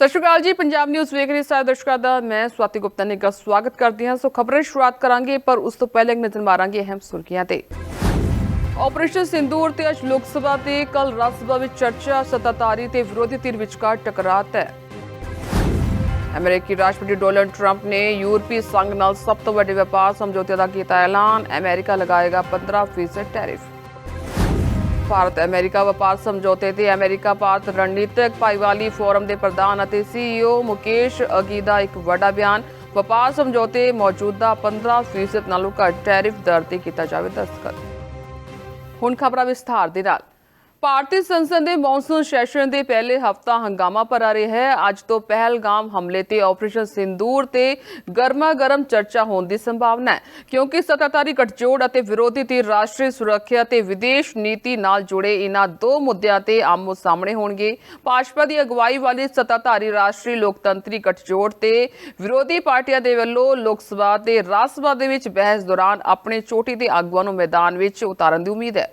ਸਤਿ ਸ਼੍ਰੀ ਅਕਾਲ ਜੀ, ਪੰਜਾਬ ਨਿਊਜ਼ ਵੇਖ ਰਹੇ ਸਾਰੇ ਦਰਸ਼ਕਾਂ ਦਾ, ਮੈਂ ਸਵਾਤੀ ਗੁਪਤਾ ਨੇ ਦਾ ਸਵਾਗਤ ਕਰਦੀ ਹਾਂ। ਸੋ ਖਬਰਾਂ ਸ਼ੁਰੂਆਤ ਕਰਾਂਗੇ, ਪਰ ਉਸ ਤੋਂ ਪਹਿਲਾਂ ਇੱਕ ਨਜ਼ਰ ਮਾਰਾਂਗੇ ਅਹਿਮ ਸੁਰਖੀਆਂ ਤੇ। ਆਪਰੇਸ਼ਨ ਸਿੰਦੂਰ ਤੇ ਅੱਜ ਲੋਕ ਸਭਾ ਤੇ ਕੱਲ ਰਾਜ ਸਭਾ ਵਿੱਚ ਚਰਚਾ, ਸੱਤਾਧਾਰੀ ਤੇ ਵਿਰੋਧੀ ਧਿਰ ਵਿਚਕਾਰ ਟਕਰਾਅ ਹੈ ਅਮਰੀਕੀ ਰਾਸ਼ਟਰਪਤੀ ਡੋਨਲਡ ਟਰੰਪ ਨੇ ਯੂਰਪੀ ਸੰਘ ਨਾਲ ਸਭ ਤੋਂ ਵੱਡੇ ਵਪਾਰ ਸਮਝੌਤੇ ਦਾ ਕੀਤਾ ਐਲਾਨ। ਅਮਰੀਕਾ ਲਗਾਏਗਾ 15% ਟੈਰਿਫ। ਭਾਰਤ, ਅਮਰੀਕਾ ਵਪਾਰ ਸਮਝੌਤੇ ਤੇ ਅਮਰੀਕਾ ਭਾਰਤ ਰਣਨੀਤਿਕ ਭਾਈਵਾਲੀ ਫੋਰਮ ਦੇ ਪ੍ਰਧਾਨ ਅਤੇ ਸੀਈਓ ਮੁਕੇਸ਼ ਅਗੀ ਦਾ ਇੱਕ ਵੱਡਾ ਬਿਆਨ। ਵਪਾਰ ਸਮਝੌਤੇ ਮੌਜੂਦਾ 15% ਨਾਲੋਂ ਘੱਟ ਟੈਰਿਫ ਦਰ ਤੇ ਕੀਤਾ ਜਾਵੇ ਦਸਤਖਤ ਹੁਣ ਖਬਰਾਂ ਵਿਸਥਾਰ ਦੇ ਨਾਲ। ਭਾਰਤੀ ਸੰਸਦ ਦੇ ਮੌਨਸੂਨ ਸੈਸ਼ਨ ਦੇ ਪਹਿਲੇ ਹਫਤਾ ਹੰਗਾਮਾ ਭਰਾ ਰਿਹਾ ਹੈ। ਅੱਜ ਤੋਂ ਪਹਿਲਗਾਮ ਹਮਲੇ ਤੇ ਆਪਰੇਸ਼ਨ ਸਿੰਦੂਰ ਤੇ ਗਰਮਾ ਗਰਮ ਚਰਚਾ ਹੋਣ ਦੀ ਸੰਭਾਵਨਾ ਹੈ। ਕਿਉਂਕਿ ਸੱਤਾਧਾਰੀ ਗਠਜੋੜ ਅਤੇ ਵਿਰੋਧੀ ਧਿਰ ਰਾਸ਼ਟਰੀ ਸੁਰੱਖਿਆ ਤੇ ਵਿਦੇਸ਼ ਨੀਤੀ ਨਾਲ ਜੁੜੇ ਇਹਨਾਂ ਦੋ ਮੁੱਦਿਆਂ ਤੇ ਆਮੋ ਸਾਹਮਣੇ ਹੋਣਗੇ। ਭਾਜਪਾ ਦੀ ਅਗਵਾਈ ਵਾਲੀ ਸੱਤਾਧਾਰੀ ਰਾਸ਼ਟਰੀ ਲੋਕਤੰਤਰੀ ਗਠਜੋੜ ਤੇ ਵਿਰੋਧੀ ਪਾਰਟੀਆਂ ਦੇ ਵੱਲੋਂ ਲੋਕ ਸਭਾ ਤੇ ਰਾਜ ਸਭਾ ਦੇ ਵਿੱਚ ਬਹਿਸ ਦੌਰਾਨ ਆਪਣੇ ਚੋਟੀ ਦੇ ਆਗੂਆਂ ਨੂੰ ਮੈਦਾਨ ਵਿੱਚ ਉਤਾਰਨ ਦੀ ਉਮੀਦ ਹੈ।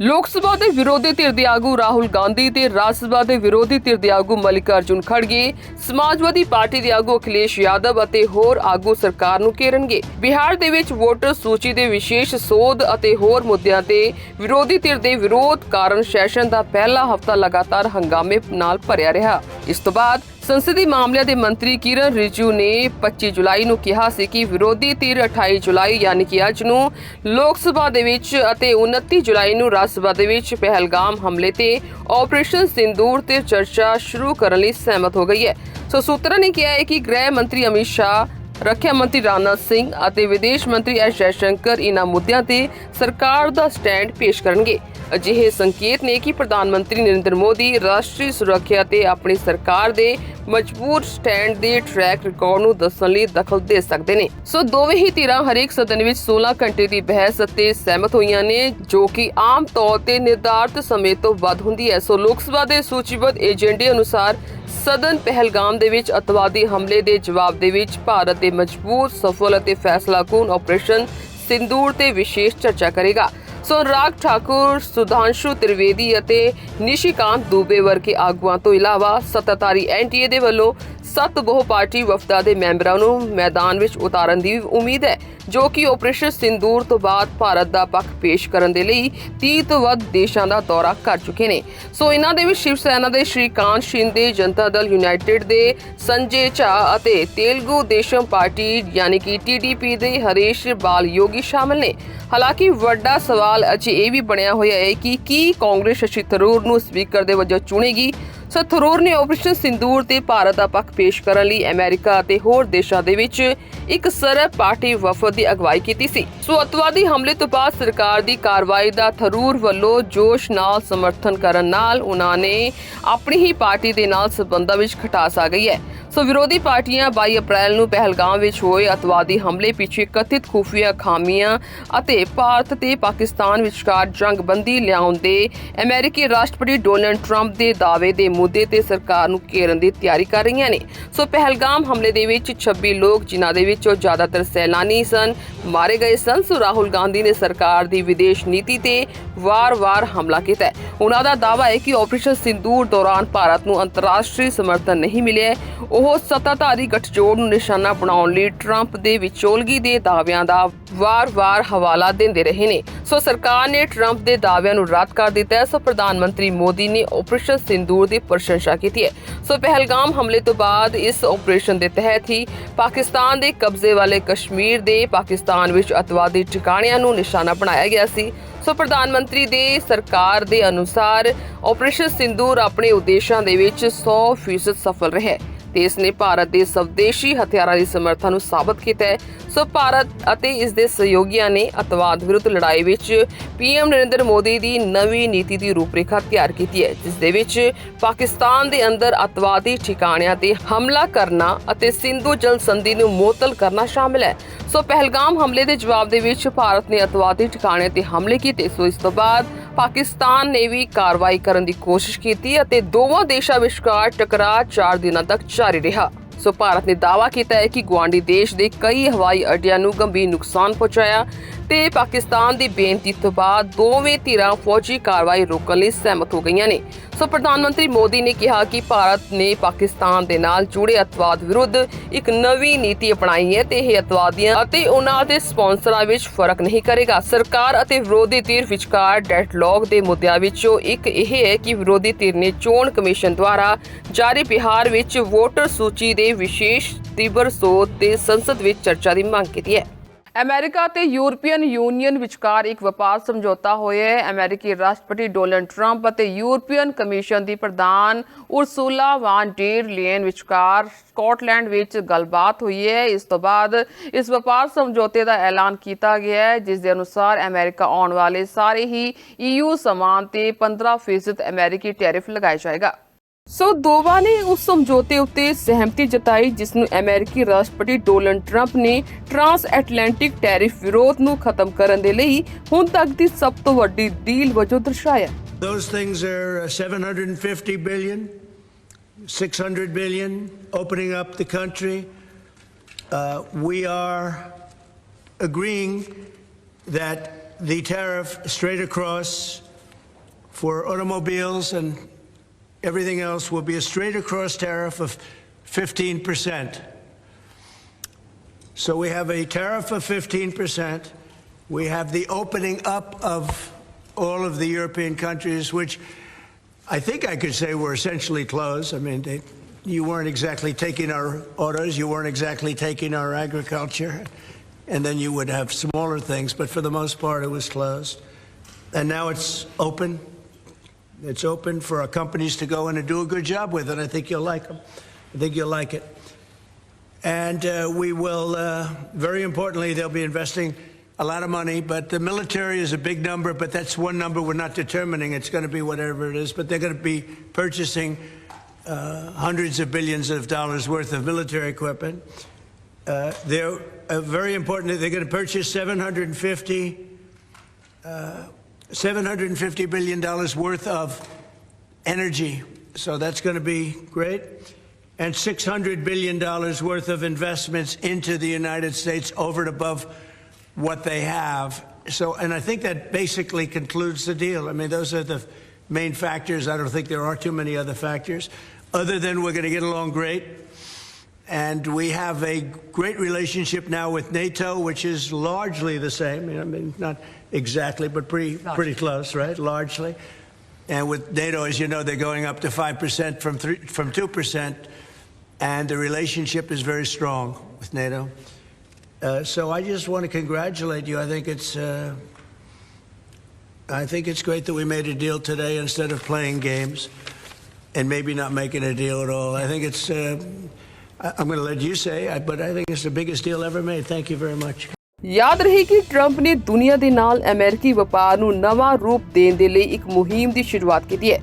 ਲੋਕ ਸਭਾ ਦੇ ਵਿਰੋਧੀ ਧਿਰ ਦੇ ਆਗੂ ਰਾਹੁਲ ਗਾਂਧੀ ਤੇ ਰਾਜ ਸਭਾ ਦੇ ਵਿਰੋਧੀ ਧਿਰ ਦੇ ਆਗੂ ਮਲਿਕਾਰਜੁਨ ਖੜਗੇ, ਸਮਾਜਵਾਦੀ ਪਾਰਟੀ ਦੇ ਆਗੂ ਅਖਿਲੇਸ਼ ਯਾਦਵ ਅਤੇ ਹੋਰ ਆਗੂ ਸਰਕਾਰ ਨੂੰ ਘੇਰਨਗੇ। ਬਿਹਾਰ ਦੇ ਵਿੱਚ ਵੋਟਰ ਸੂਚੀ ਦੇ ਵਿਸ਼ੇਸ਼ ਸੋਧ ਅਤੇ ਹੋਰ ਮੁੱਦਿਆਂ ਤੇ ਵਿਰੋਧੀ ਧਿਰ ਦੇ ਵਿਰੋਧ ਕਾਰਨ ਸੈਸ਼ਨ ਦਾ ਪਹਿਲਾ ਹਫਤਾ ਲਗਾਤਾਰ ਹੰਗਾਮੇ ਨਾਲ ਭਰਿਆ ਰਿਹਾ। ਇਸ ਤੋਂ ਬਾਅਦ ਸੰਸਦੀ ਮਾਮਲਿਆਂ ਦੇ ਮੰਤਰੀ ਕਿਰਨ ਰਿਜੂ ਨੇ 25 ਜੁਲਾਈ ਨੂੰ ਕਿਹਾ ਸੀ ਕਿ ਵਿਰੋਧੀ ਧਿਰ 28 ਜੁਲਾਈ ਯਾਨੀ ਕਿ ਅੱਜ ਨੂੰ ਲੋਕ ਸਭਾ ਦੇ ਵਿੱਚ ਅਤੇ 29 ਜੁਲਾਈ ਨੂੰ ਰਾਜ ਸਭਾ ਦੇ ਵਿੱਚ ਪਹਿਲਗਾਮ ਹਮਲੇ ਤੇ ਆਪਰੇਸ਼ਨ ਸਿੰਦੂਰ ਤੇ ਚਰਚਾ ਸ਼ੁਰੂ ਕਰਨ ਲਈ ਸਹਿਮਤ ਹੋ ਗਈ ਹੈ। ਸੋ ਸੂਤਰਾਂ ਨੇ ਕਿਹਾ ਹੈ ਕਿ ਗ੍ਰਹਿ ਮੰਤਰੀ ਅਮਿਤ ਸ਼ਾਹ ਰੱਖਿਆ ਮੰਤਰੀ ਰਾਜਨਾਥ ਸਿੰਘ ਅਤੇ ਵਿਦੇਸ਼ ਮੰਤਰੀ ਐਸ ਜੈਸ਼ੰਕਰ ਇਹਨਾਂ ਮੁੱਦਿਆਂ ਤੇ ਸਰਕਾਰ ਦਾ ਸਟੈਂਡ ਪੇਸ਼ ਕਰਨਗੇ। ਅਜਿਹੇ ਸੰਕੇਤ ਨੇ ਕਿ ਪ੍ਰਧਾਨ ਮੰਤਰੀ ਨਰਿੰਦਰ ਮੋਦੀ ਰਾਸ਼ਟਰੀ ਸੁਰੱਖਿਆ ਤੇ ਆਪਣੀ ਸਰਕਾਰ ਦੇ ਮਜ਼ਬੂਤ ਸਟੈਂਡ ਦੇ ਟਰੈਕ ਰਿਕਾਰਡ ਨੂੰ ਦੱਸਣ ਲਈ ਦਖਲ ਦੇ ਸਕਦੇ ਨੇ। ਸੋ ਦੋਵੇਂ ਹੀ ਧਿਰਾਂ ਹਰੇਕ ਸਦਨ ਵਿੱਚ 16 ਘੰਟੇ ਦੀ ਬਹਿਸ ਅਤੇ ਸਹਿਮਤ ਹੋਈਆਂ ਨੇ, ਜੋ ਕਿ ਆਮ ਤੌਰ ਤੇ ਨਿਰਧਾਰਤ ਸਮੇਂ ਤੋਂ ਵੱਧ ਹੁੰਦੀ ਹੈ। ਸੋ ਲੋਕ ਸਭਾ ਦੇ ਸੂਚੀਬੱਧ ਏਜੰਡੇ ਅਨੁਸਾਰ ਸਦਨ ਪਹਿਲਗਾਮ ਦੇ ਵਿੱਚ ਅਤਵਾਦੀ ਹਮਲੇ ਦੇ ਜਵਾਬ ਦੇ ਵਿੱਚ ਭਾਰਤ ਦੇ ਮਜ਼ਬੂਤ, ਸਫਲ ਅਤੇ ਫੈਸਲਾਕੂਨ ਆਪਰੇਸ਼ਨ ਸਿੰਦੂਰ ਤੇ ਵਿਸ਼ੇਸ਼ ਚਰਚਾ ਕਰੇਗਾ। ਸੋ ਰਾਗ ਠਾਕੁਰ, ਸੁਧਾਂਸ਼ੂ ਤ੍ਰਿਵੇਦੀ ਅਤੇ ਨਿਸ਼ੀਕਾਂਤ ਦੂਬੇ ਵਰਗੇ ਆਗੂਆਂ ਤੋਂ ਇਲਾਵਾ ਸੱਤਾਧਾਰੀ ਐਨਟੀਏ ਦੇ ਵੱਲੋਂ ਸੱਤ ਬਹੁ ਪਾਰਟੀ ਵਫਦਾਂ ਦੇ ਮੈਂਬਰਾਂ ਨੂੰ ਮੈਦਾਨ ਵਿੱਚ ਉਤਾਰਨ ਦੀ ਉਮੀਦ ਹੈ, ਜੋ ਕਿ ਆਪਰੇਸ਼ਨ ਸਿੰਦੂਰ ਤੋਂ ਬਾਅਦ ਭਾਰਤ ਦਾ ਪੱਖ ਪੇਸ਼ ਕਰਨ ਦੇ ਲਈ 30 ਤੋਂ ਵੱਧ ਦੇਸ਼ਾਂ ਦਾ ਦੌਰਾ ਕਰ ਚੁੱਕੇ ਨੇ। ਸੋ ਇਹਨਾਂ ਦੇ ਵਿੱਚ ਸ਼ਿਵ ਸੈਨਾ ਦੇ ਸ਼੍ਰੀਕਾਂਤ ਸ਼ਿੰਦੇ, ਜਨਤਾ ਦਲ ਯੂਨਾਈਟਿਡ ਦੇ ਸੰਜੇ ਝਾ ਅਤੇ ਤੇਲਗੂ ਦੇਸ਼ਮ ਪਾਰਟੀ ਯਾਨੀ ਕਿ ਟੀਡੀਪੀ ਦੇ ਹਰੀਸ਼ ਬਾਲ ਯੋਗੀ ਸ਼ਾਮਲ ਨੇ। ਹਾਲਾਂਕਿ ਵੱਡਾ ਸਵਾਲ ਅਜੇ ਇਹ ਵੀ ਬਣਿਆ ਹੋਇਆ ਹੈ ਕਿ ਕੀ ਕਾਂਗਰਸ ਸ਼ਸ਼ੀ ਥਰੂਰ ਨੂੰ ਸਪੀਕਰ ਦੇ ਵਜੋਂ ਚੁਣੇਗੀ? ਸੋ ਥਰੂਰ ਨੇ ਆਪਰੇਸ਼ਨ ਸਿੰਦੂਰ ਤੇ ਭਾਰਤ ਦਾ ਪੱਖ ਪੇਸ਼ ਕਰਨ ਲਈ ਅਮਰੀਕਾ ਅਤੇ ਹੋਰ ਦੇਸ਼ਾਂ ਦੇ ਵਿੱਚ ਇੱਕ ਸਰਬ ਪਾਰਟੀ ਵਫਦ ਦੀ ਅਗਵਾਈ ਕੀਤੀ ਸੀ। ਸੋ ਅਤਵਾਦੀ ਹਮਲੇ ਤੋਂ ਬਾਅਦ ਸਰਕਾਰ ਦੀ ਕਾਰਵਾਈ ਦਾ ਥਰੂਰ ਵੱਲੋਂ ਜੋਸ਼ ਨਾਲ ਸਮਰਥਨ ਕਰਨ ਨਾਲ ਉਹਨਾਂ ਨੇ ਆਪਣੀ ਹੀ ਪਾਰਟੀ ਦੇ ਨਾਲ ਸਬੰਧਾਂ ਵਿੱਚ ਖਟਾਸ ਆ ਗਈ ਹੈ। ਸੋ ਵਿਰੋਧੀ ਪਾਰਟੀਆਂ 22 ਅਪ੍ਰੈਲ ਨੂੰ ਪਹਿਲਗਾਮ ਵਿੱਚ ਹੋਏ ਅਤਵਾਦੀ ਹਮਲੇ ਪਿੱਛੇ ਕਥਿਤ ਖੁਫੀਆ ਖਾਮੀਆਂ ਅਤੇ ਭਾਰਤ ਤੇ ਪਾਕਿਸਤਾਨ ਵਿਚਕਾਰ ਜੰਗਬੰਦੀ ਲਿਆਉਣ ਦੇ ਅਮਰੀਕੀ ਰਾਸ਼ਟਰਪਤੀ ਡੋਨਲਡ ਟਰੰਪ ਦੇ ਦਾਅਵੇ ਦੇ ਮੁੱਦੇ ਤੇ ਸਰਕਾਰ ਨੂੰ ਘੇਰਨ ਦੀ ਤਿਆਰੀ ਕਰ ਰਹੀਆਂ ਨੇ। ਸੋ ਪਹਿਲਗਾਮ ਹਮਲੇ ਦੇ ਵਿੱਚ 26 ਲੋਕ, ਜਿਨ੍ਹਾਂ ਦੇ ਵਿੱਚੋਂ ਜ਼ਿਆਦਾਤਰ ਸੈਲਾਨੀ ਸਨ, ਮਾਰੇ ਗਏ ਸਨ। ਸੋ ਰਾਹੁਲ ਗਾਂਧੀ ਨੇ ਸਰਕਾਰ ਦੀ ਵਿਦੇਸ਼ ਨੀਤੀ ਤੇ ਵਾਰ-ਵਾਰ ਹਮਲਾ ਕੀਤਾ ਹੈ। ਉਹਨਾਂ ਦਾ ਦਾਅਵਾ ਹੈ ਕਿ ਆਪਰੇਸ਼ਨ ਸਿੰਦੂਰ ਦੌਰਾਨ ਭਾਰਤ ਨੂੰ ਅੰਤਰਰਾਸ਼ਟਰੀ ਸਮਰਥਨ ਨਹੀਂ ਮਿਲਿਆ ਉਹ ਸੱਤਾਧਾਰੀ ਗਠਜੋੜ ਨੂੰ ਨਿਸ਼ਾਨਾ ਬਣਾਉਣ ਲਈ ਟਰੰਪ ਦੇ ਵਿਚੋਲਗੀ ਦੇ ਦਾਅਵਿਆਂ ਦਾ ਵਾਰ-ਵਾਰ ਹਵਾਲਾ ਦਿੰਦੇ ਰਹੇ ਨੇ। ਸੋ ਸਰਕਾਰ ਨੇ ਟਰੰਪ ਦੇ ਦਾਅਵਿਆਂ ਨੂੰ ਰੱਦ ਕਰ ਦਿੱਤਾ ਹੈ। ਸੋ ਪ੍ਰਧਾਨ ਮੰਤਰੀ ਮੋਦੀ ਨੇ ਆਪਰੇਸ਼ਨ ਸਿੰਦੂਰ ਦੀ ਪ੍ਰਸ਼ੰਸਾ ਕੀਤੀ ਹੈ। ਸੋ ਪਹਿਲਗਾਮ ਹਮਲੇ ਤੋਂ ਬਾਅਦ ਇਸ ਆਪਰੇਸ਼ਨ ਦੇ ਤਹਿਤ ਹੀ ਪਾਕਿਸਤਾਨ ਦੇ ਕਬਜ਼ੇ ਵਾਲੇ ਕਸ਼ਮੀਰ ਦੇ ਪਾਕਿਸਤਾਨ ਵਿੱਚ ਅਤਵਾਦੀ ਟਿਕਾਣਿਆਂ ਨੂੰ ਨਿਸ਼ਾਨਾ ਬਣਾਇਆ ਗਿਆ ਸੀ। ਸੋ ਪ੍ਰਧਾਨ ਮੰਤਰੀ ਦੇ ਸਰਕਾਰ ਦੇ ਅਨੁਸਾਰ ਆਪਰੇਸ਼ਨ ਸਿੰਦੂਰ ਆਪਣੇ ਉਦੇਸ਼ਾਂ ਦੇ ਵਿੱਚ 100% ਸਫਲ ਰਿਹਾ ਤੇ ਇਸ ਨੇ ਭਾਰਤ ਦੇ ਸਵਦੇਸ਼ੀ ਹਥਿਆਰਾਂ ਦੀ ਸਮਰੱਥਾ ਨੂੰ ਸਾਬਤ ਕੀਤਾ ਹੈ। ਸੋ ਭਾਰਤ ਅਤੇ ਇਸ ਦੇ ਸਹਿਯੋਗੀਆਂ ਨੇ ਅਤਵਾਦ ਵਿਰੁੱਧ ਲੜਾਈ ਵਿੱਚ ਪੀਐਮ ਨਰਿੰਦਰ ਮੋਦੀ ਦੀ ਨਵੀਂ ਨੀਤੀ ਦੀ ਰੂਪਰੇਖਾ ਤਿਆਰ ਕੀਤੀ ਹੈ, ਜਿਸ ਦੇ ਵਿੱਚ ਪਾਕਿਸਤਾਨ ਦੇ ਅੰਦਰ ਅਤਵਾਦੀ ਠਿਕਾਣਿਆਂ ਤੇ ਹਮਲਾ ਕਰਨਾ ਅਤੇ ਸਿੰਧੂ ਜਲ ਸੰਧੀ ਨੂੰ ਮੁਅੱਤਲ ਕਰਨਾ ਸ਼ਾਮਿਲ ਹੈ। ਸੋ ਪਹਿਲਗਾਮ ਹਮਲੇ ਦੇ ਜਵਾਬ ਦੇ ਵਿੱਚ ਭਾਰਤ ਨੇ ਅਤਵਾਦੀ ਠਿਕਾਣਿਆਂ ਤੇ ਹਮਲੇ ਕੀਤੇ। ਸੋ ਇਸ ਤੋਂ ਬਾਅਦ ਪਾਕਿਸਤਾਨ ਨੇ ਵੀ ਕਾਰਵਾਈ ਕਰਨ ਦੀ ਕੋਸ਼ਿਸ਼ ਕੀਤੀ ਅਤੇ ਦੋਵਾਂ ਦੇਸ਼ਾਂ ਵਿਚਕਾਰ ਟਕਰਾਅ 4 ਦਿਨਾਂ ਤੱਕ ਜਾਰੀ ਰਿਹਾ। ਸੋ ਭਾਰਤ ਨੇ ਦਾਅਵਾ ਕੀਤਾ ਹੈ ਕਿ ਗੁਆਂਢੀ ਦੇਸ਼ ਦੇ ਕਈ ਹਵਾਈ ਅੱਡਿਆਂ ਨੂੰ ਗੰਭੀਰ ਨੁਕਸਾਨ ਪਹੁੰਚਾਇਆ ਤੇ ਪਾਕਿਸਤਾਨ ਦੀ ਬੇਨਤੀ ਤੋਂ ਬਾਅਦ ਦੋਵੇਂ ਧਿਰਾਂ ਫੌਜੀ ਕਾਰਵਾਈ ਰੋਕਣ ਲਈ ਸਹਿਮਤ ਹੋ ਗਈਆਂ ਨੇ। ਸੋ ਪ੍ਰਧਾਨ ਮੰਤਰੀ ਮੋਦੀ ਨੇ ਕਿਹਾ ਕਿ ਭਾਰਤ ਨੇ ਪਾਕਿਸਤਾਨ ਦੇ ਨਾਲ ਜੁੜੇ ਅਤਵਾਦ ਵਿਰੁੱਧ ਇੱਕ ਨਵੀਂ ਨੀਤੀ ਅਪਣਾਈ ਹੈ ਤੇ ਇਹ ਅਤਵਾਦੀਆਂ ਅਤੇ ਉਹਨਾਂ ਦੇ ਸਪਾਂਸਰਾਂ ਵਿੱਚ ਫ਼ਰਕ ਨਹੀਂ ਕਰੇਗਾ। ਸਰਕਾਰ ਅਤੇ ਵਿਰੋਧੀ ਧਿਰ ਵਿਚਕਾਰ ਡੈਡਲੌਗ ਦੇ ਮੁੱਦਿਆਂ ਵਿੱਚੋਂ ਇੱਕ ਇਹ ਹੈ ਕਿ ਵਿਰੋਧੀ ਧਿਰ ਨੇ ਚੋਣ ਕਮਿਸ਼ਨ ਦੁਆਰਾ ਜਾਰੀ ਬਿਹਾਰ ਵਿੱਚ ਵੋਟਰ ਸੂਚੀ ਦੇ ਵਿਸ਼ੇਸ਼ ਤੀਬਰ ਸੋਧ ਤੇ ਸੰਸਦ ਵਿੱਚ ਚਰਚਾ ਦੀ ਮੰਗ ਕੀਤੀ ਹੈ। ਅਮਰੀਕਾ ਤੇ ਯੂਰਪੀਅਨ ਯੂਨੀਅਨ ਵਿਚਕਾਰ ਇੱਕ ਵਪਾਰ ਸਮਝੌਤਾ ਹੋਇਆ ਹੈ। ਅਮਰੀਕੀ ਰਾਸ਼ਟਰਪਤੀ ਡੋਨਲਡ ਟਰੰਪ ਅਤੇ ਯੂਰਪੀਅਨ ਕਮਿਸ਼ਨ ਦੀ ਪ੍ਰਧਾਨ ਉਰਸੂਲਾ ਵਾਨ ਡੇਰ ਲੀਨ ਵਿਚਕਾਰ ਸਕਾਟਲੈਂਡ ਵਿੱਚ ਗੱਲਬਾਤ ਹੋਈ ਹੈ। ਇਸ ਤੋਂ ਬਾਅਦ ਇਸ ਵਪਾਰ ਸਮਝੌਤੇ ਦਾ ਐਲਾਨ ਕੀਤਾ ਗਿਆ ਹੈ, ਜਿਸ ਦੇ ਅਨੁਸਾਰ ਅਮਰੀਕਾ ਆਉਣ ਵਾਲੇ ਸਾਰੇ ਹੀ ਈਯੂ ਸਮਾਨ ਤੇ 15% ਅਮਰੀਕੀ ਟੈਰਿਫ ਲਗਾਇਆ ਜਾਏਗਾ। ਸੋ ਦੋਵਾਂ ਨੇ ਉਸ ਸਮਝੌਤੇ ਉੱਤੇ ਸਹਿਮਤੀ ਜਤਾਈ ਜਿਸ ਨੂੰ ਅਮਰੀਕੀ ਰਾਸ਼ਟਰਪਤੀ ਡੋਨਲਡ ਟਰੰਪ ਨੇ ਟਰਾਂਸ ਐਟਲਾਂਟਿਕ ਟੈਰਿਫ ਵਿਰੋਧ ਨੂੰ ਖਤਮ ਕਰਨ ਦੇ ਲਈ ਹੁਣ ਤੱਕ ਦੀ ਸਭ ਤੋਂ ਵੱਡੀ ਡੀਲ ਵਜੋਂ ਦਰਸਾਇਆ Those things are uh, 750 billion, 600 billion, opening up the country. Uh, we are agreeing that the tariff straight across for automobiles and everything else will be a straight across tariff of 15%. So we have a tariff of 15%. We have the opening up of all of the European countries, which I think I could say were essentially closed. I mean, they, you weren't exactly taking our autos, you weren't exactly taking our agriculture, and then you would have smaller things, but for the most part, it was closed. And now it's open. It's open for our companies to go in and do a good job with it. I think you'll like them. I think you'll like it. And uh, we will, uh, very importantly, they'll be investing a lot of money, but the military is a big number, but that's one number we're not determining. It's going to be whatever it is, but they're going to be purchasing uh, hundreds of billions of dollars worth of military equipment. Uh, they're uh, very important. They're going to purchase 750, uh, 750 billion dollars worth of energy. So that's going to be great. And 600 billion dollars worth of investments into the United States over and above what they have. So, and I think that basically concludes the deal. I mean, those are the main factors. I don't think there are too many other factors, other than we're going to get along great. And we have a great relationship now with NATO, which is largely the same. I mean, not exactly, but pretty, pretty close, right? Largely. And with NATO, as you know, they're going up to 5% from, three, from 2%. And the relationship is very strong with NATO. Uh, so I just want to congratulate you. I think it's, uh, I think it's great that we made a deal today instead of playing games and maybe not making a deal at all. I think it's, uh, I- I'm going to let you say, I- but I think it's the biggest deal ever made. Thank you very much. ਯਾਦ ਰਹੀ ਕਿ Trump ਨੇ ਦੁਨੀਆ ਦੇ ਨਾਲ ਅਮਰੀਕੀ ਵਪਾਰ ਨੂੰ ਨਵਾਂ ਰੂਪ ਦੇਣ ਦੇ ਲਈ ਇੱਕ ਮੁਹਿੰਮ ਦੀ ਸ਼ੁਰੂਆਤ ਕੀਤੀ ਹੈ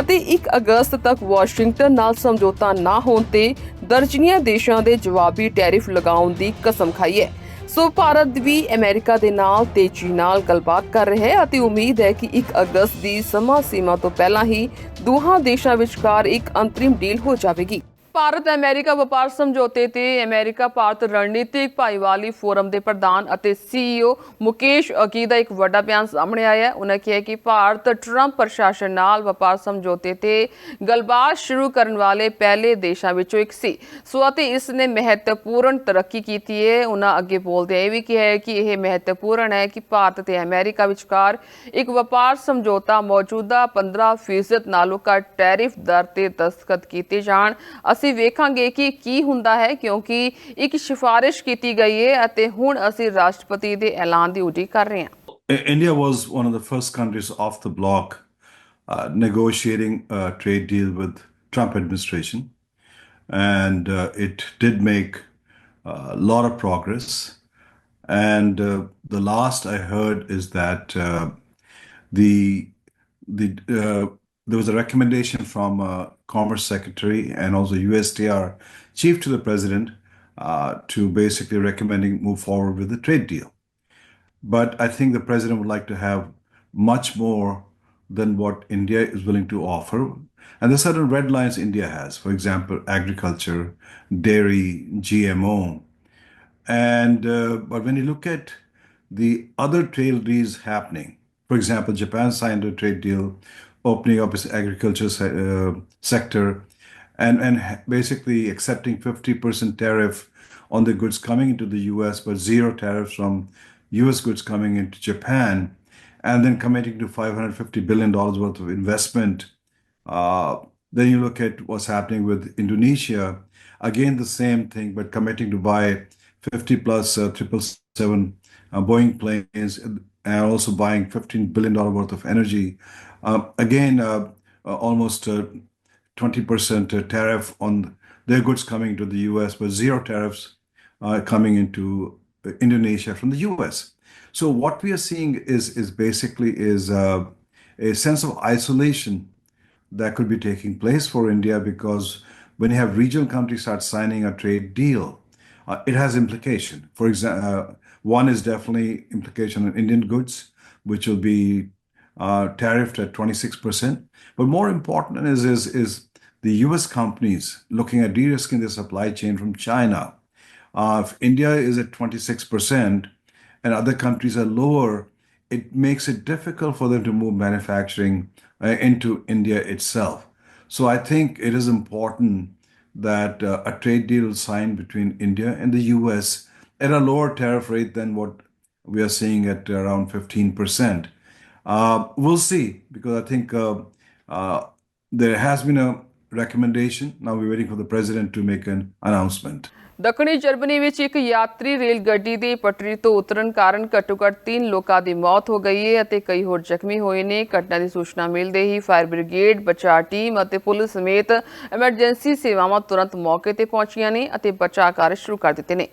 ਅਤੇ 1 ਅਗਸਤ ਤੱਕ ਵਾਸ਼ਿੰਗਟਨ ਨਾਲ ਸਮਝੌਤਾ ਨਾ ਹੋਣ ਤੇ ਦਰਜਨੀਆਂ ਦੇਸ਼ਾਂ ਦੇ ਜਵਾਬੀ ਟੈਰਿਫ ਲਗਾਉਣ ਦੀ ਕਸਮ ਖਾਈ ਹੈ। ਸੋ ਭਾਰਤ ਵੀ ਅਮਰੀਕਾ ਦੇ ਨਾਲ ਤੇਜ਼ੀ ਨਾਲ ਗੱਲਬਾਤ ਕਰ ਰਿਹਾ ਹੈ ਅਤੇ ਉਮੀਦ ਹੈ ਕਿ 1 ਅਗਸਤ ਦੀ ਸਮਾਂ ਸੀਮਾ ਤੋਂ ਪਹਿਲਾਂ ਹੀ ਦੋਹਾਂ ਦੇਸ਼ਾਂ ਵਿਚਕਾਰ ਇੱਕ ਅੰਤਰਿਮ ਡੀਲ ਹੋ ਜਾਵੇਗੀ। ਭਾਰਤ ਅਮਰੀਕਾ ਵਪਾਰ ਸਮਝੌਤੇ ਤੇ ਅਮਰੀਕਾ ਭਾਰਤ ਰਣਨੀਤਿਕ ਭਾਈਵਾਲੀ ਫੋਰਮ ਦੇ ਪ੍ਰਧਾਨ ਅਤੇ ਸੀਈਓ ਮੁਕੇਸ਼ ਅਕੀ ਦਾ ਇੱਕ ਵੱਡਾ ਬਿਆਨ ਸਾਹਮਣੇ ਆਇਆ ਹੈ। ਉਹਨਾਂ ਕਿਹਾ ਕਿ ਭਾਰਤ ਟਰੰਪ ਪ੍ਰਸ਼ਾਸਨ ਨਾਲ ਵਪਾਰ ਸਮਝੌਤੇ ਤੇ ਗੱਲਬਾਤ ਸ਼ੁਰੂ ਕਰਨ ਵਾਲੇ ਪਹਿਲੇ ਦੇਸ਼ਾਂ ਵਿੱਚੋਂ ਇੱਕ ਸੀ। ਸੋ ਅਤੇ ਇਸ ਨੇ ਮਹੱਤਵਪੂਰਨ ਤਰੱਕੀ ਕੀਤੀ ਹੈ। ਉਹਨਾਂ ਅੱਗੇ ਬੋਲਦੇ ਇਹ ਵੀ ਕਿਹਾ ਹੈ ਕਿ ਇਹ ਮਹੱਤਵਪੂਰਨ ਹੈ ਕਿ ਭਾਰਤ ਤੇ ਅਮਰੀਕਾ ਵਿਚਕਾਰ ਇੱਕ ਵਪਾਰ ਸਮਝੌਤਾ ਮੌਜੂਦਾ 15% ਨਾਲੋਂ ਘੱਟ ਟੈਰਿਫ ਦਰ ਤੇ ਦਸਤਖਤ ਕੀਤੇ ਜਾਣ। ਅਸੀਂ ਅਸੀਂ ਵੇਖਾਂਗੇ ਕਿ ਕੀ ਹੁੰਦਾ ਹੈ ਕਿਉਂਕਿ ਇੱਕ ਸਿਫਾਰਿਸ਼ ਕੀਤੀ ਗਈ ਹੈ ਅਤੇ ਹੁਣ ਅਸੀਂ ਰਾਸ਼ਟਰਪਤੀ ਦੇ ਐਲਾਨ ਦੀ ਉਡੀਕ ਕਰ ਰਹੇ ਹਾਂ India was one of the first countries of the bloc negotiating trade deal with Trump administration and uh, it did make a lot of progress. And uh, the last I heard is that uh, the the uh, there was a recommendation from uh, Commerce Secretary and also USTR chief to the president uh, to basically recommending move forward with the trade deal. But I think the president would like to have much more than what India is willing to offer. And there's certain red lines India has, for example, agriculture, dairy, GMO. And uh, but when you look at the other trade deals happening, for example, Japan signed a trade deal opening up its agriculture se- uh, sector and, and basically accepting 50% tariff on the goods coming into the US, but zero tariffs from US goods coming into Japan, and then committing to $550 billion worth of investment. Uh, then you look at what's happening with Indonesia, again, the same thing, but committing to buy 50 plus uh, 777 uh, Boeing planes and also buying $15 billion worth of energy. Um, again, uh, uh, almost uh, 20% tariff on their goods coming to the US, but zero tariffs uh, coming into Indonesia from the US. So what we are seeing is is basically is uh, a sense of isolation that could be taking place for India because when you have regional countries start signing a trade deal, uh, it has implication. For example, uh, one is definitely implication on Indian goods, which will be uh, tariffed at 26%. But more important is, is, is the US companies looking at de-risking their supply chain from China. Uh, if India is at 26% and other countries are lower, it makes it difficult for them to move manufacturing uh, into India itself. So I think it is important that uh, a trade deal signed between India and the US at a lower tariff rate than what we are seeing at around 15%. Uh, we'll see, because I think uh, uh, there has been a recommendation. Now we're waiting for the president to make an announcement. ਦੱਖਣੀ Germany ਵਿੱਚ ਇੱਕ ਯਾਤਰੀ rail ਗੱਡੀ ਦੇ ਪਟੜੀ ਤੋਂ ਉਤਰਨ ਕਾਰਨ ਘੱਟੋ-ਘੱਟ 3 ਲੋਕਾਂ ਦੀ ਮੌਤ ਹੋ ਗਈ ਹੈ ਅਤੇ ਕਈ ਹੋਰ ਜ਼ਖਮੀ ਹੋਏ ਨੇ ਘਟਨਾ ਦੀ ਸੂਚਨਾ ਮਿਲਦੇ ਹੀ ਫਾਇਰ ਬ੍ਰਿਗੇਡ, ਬਚਾਅ ਟੀਮ ਅਤੇ ਪੁਲਿਸ ਸਮੇਤ ਐਮਰਜੈਂਸੀ ਸੇਵਾਵਾਂ ਤੁਰੰਤ ਮੌਕੇ ਤੇ ਪਹੁੰਚੀਆਂ ਨੇ ਅਤੇ ਬਚਾਅ ਕਾਰਜ ਸ਼ੁਰੂ ਕਰ ਦਿੱਤੇ ਨੇ